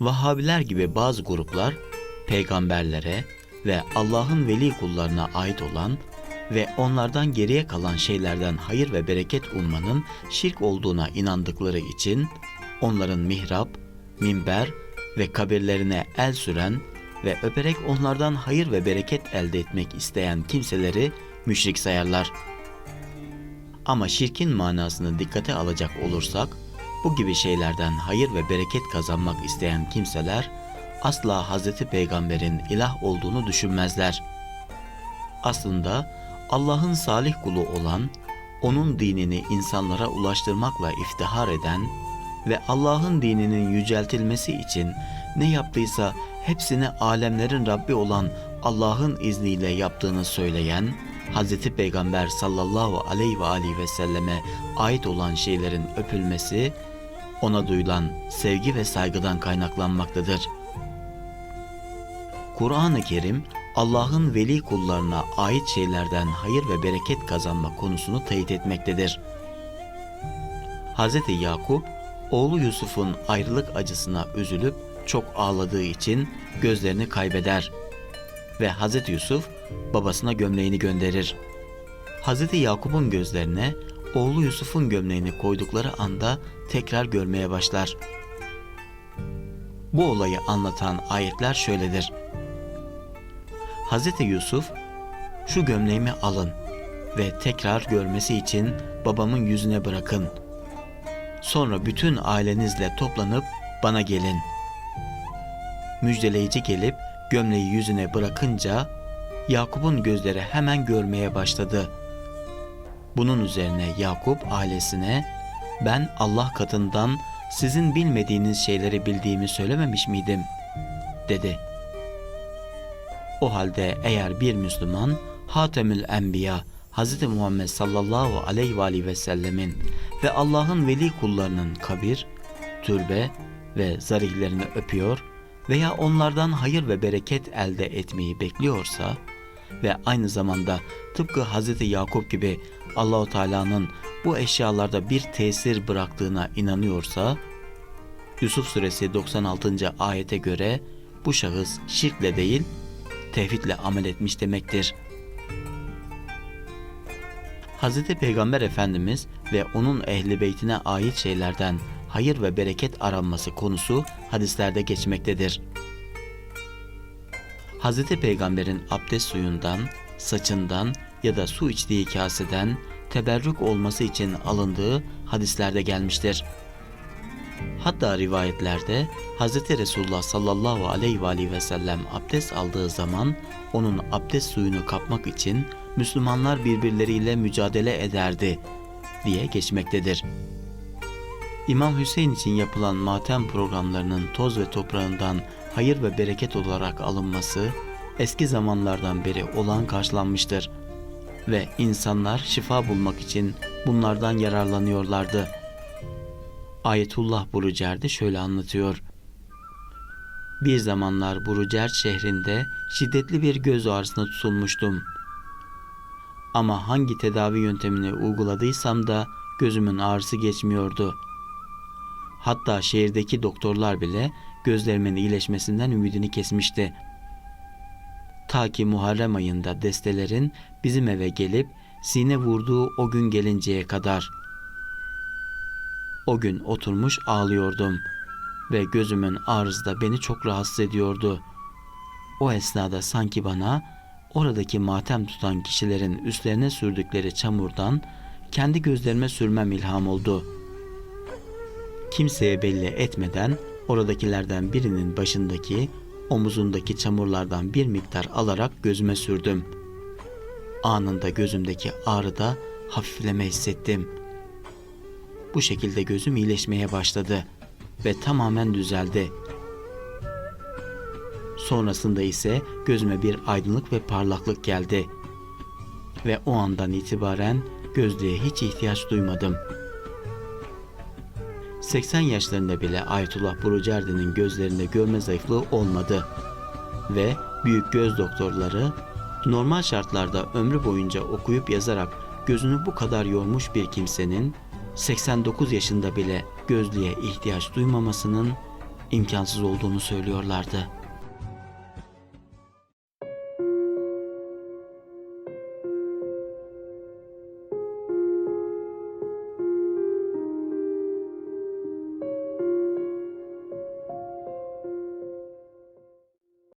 Vahhabiler gibi bazı gruplar peygamberlere ve Allah'ın veli kullarına ait olan ve onlardan geriye kalan şeylerden hayır ve bereket ummanın şirk olduğuna inandıkları için onların mihrap, minber ve kabirlerine el süren ve öperek onlardan hayır ve bereket elde etmek isteyen kimseleri müşrik sayarlar. Ama şirkin manasını dikkate alacak olursak, bu gibi şeylerden hayır ve bereket kazanmak isteyen kimseler asla Hz. Peygamber'in ilah olduğunu düşünmezler. Aslında Allah'ın salih kulu olan, onun dinini insanlara ulaştırmakla iftihar eden ve Allah'ın dininin yüceltilmesi için ne yaptıysa hepsini alemlerin Rabbi olan Allah'ın izniyle yaptığını söyleyen Hz. Peygamber sallallahu aleyhi ve aleyhi ve selleme ait olan şeylerin öpülmesi ona duyulan sevgi ve saygıdan kaynaklanmaktadır. Kur'an-ı Kerim Allah'ın veli kullarına ait şeylerden hayır ve bereket kazanma konusunu teyit etmektedir. Hz. Yakup, oğlu Yusuf'un ayrılık acısına üzülüp çok ağladığı için gözlerini kaybeder ve Hz. Yusuf babasına gömleğini gönderir. Hz. Yakup'un gözlerine oğlu Yusuf'un gömleğini koydukları anda tekrar görmeye başlar. Bu olayı anlatan ayetler şöyledir. Hz. Yusuf, şu gömleğimi alın ve tekrar görmesi için babamın yüzüne bırakın. Sonra bütün ailenizle toplanıp bana gelin. Müjdeleyici gelip gömleği yüzüne bırakınca Yakup'un gözleri hemen görmeye başladı. Bunun üzerine Yakup ailesine ben Allah katından sizin bilmediğiniz şeyleri bildiğimi söylememiş miydim? dedi. O halde eğer bir Müslüman Hatemül Enbiya Hz. Muhammed sallallahu aleyhi ve aleyhi ve sellemin ve Allah'ın veli kullarının kabir, türbe ve zarihlerini öpüyor veya onlardan hayır ve bereket elde etmeyi bekliyorsa ve aynı zamanda tıpkı Hz. Yakup gibi Allahu Teala'nın bu eşyalarda bir tesir bıraktığına inanıyorsa Yusuf suresi 96. ayete göre bu şahıs şirkle değil tevhidle amel etmiş demektir. Hz. Peygamber Efendimiz ve onun ehli beytine ait şeylerden hayır ve bereket aranması konusu hadislerde geçmektedir. Hz. Peygamber'in abdest suyundan, saçından ya da su içtiği kaseden teberrük olması için alındığı hadislerde gelmiştir. Hatta rivayetlerde Hz. Resulullah sallallahu aleyhi ve, aleyhi ve sellem abdest aldığı zaman onun abdest suyunu kapmak için Müslümanlar birbirleriyle mücadele ederdi diye geçmektedir. İmam Hüseyin için yapılan matem programlarının toz ve toprağından hayır ve bereket olarak alınması eski zamanlardan beri olan karşılanmıştır ve insanlar şifa bulmak için bunlardan yararlanıyorlardı. Ayetullah Burucer'de şöyle anlatıyor. Bir zamanlar Burucer şehrinde şiddetli bir göz ağrısına tutulmuştum. Ama hangi tedavi yöntemini uyguladıysam da gözümün ağrısı geçmiyordu. Hatta şehirdeki doktorlar bile gözlerimin iyileşmesinden ümidini kesmişti. Ta ki Muharrem ayında destelerin bizim eve gelip sine vurduğu o gün gelinceye kadar. O gün oturmuş ağlıyordum ve gözümün ağrısı da beni çok rahatsız ediyordu. O esnada sanki bana oradaki matem tutan kişilerin üstlerine sürdükleri çamurdan kendi gözlerime sürmem ilham oldu. Kimseye belli etmeden oradakilerden birinin başındaki, omuzundaki çamurlardan bir miktar alarak gözüme sürdüm. Anında gözümdeki ağrıda hafifleme hissettim. Bu şekilde gözüm iyileşmeye başladı ve tamamen düzeldi. Sonrasında ise gözüme bir aydınlık ve parlaklık geldi. Ve o andan itibaren gözlüğe hiç ihtiyaç duymadım. 80 yaşlarında bile Ayetullah Burucerdi'nin gözlerinde görme zayıflığı olmadı. Ve büyük göz doktorları normal şartlarda ömrü boyunca okuyup yazarak gözünü bu kadar yormuş bir kimsenin 89 yaşında bile gözlüğe ihtiyaç duymamasının imkansız olduğunu söylüyorlardı.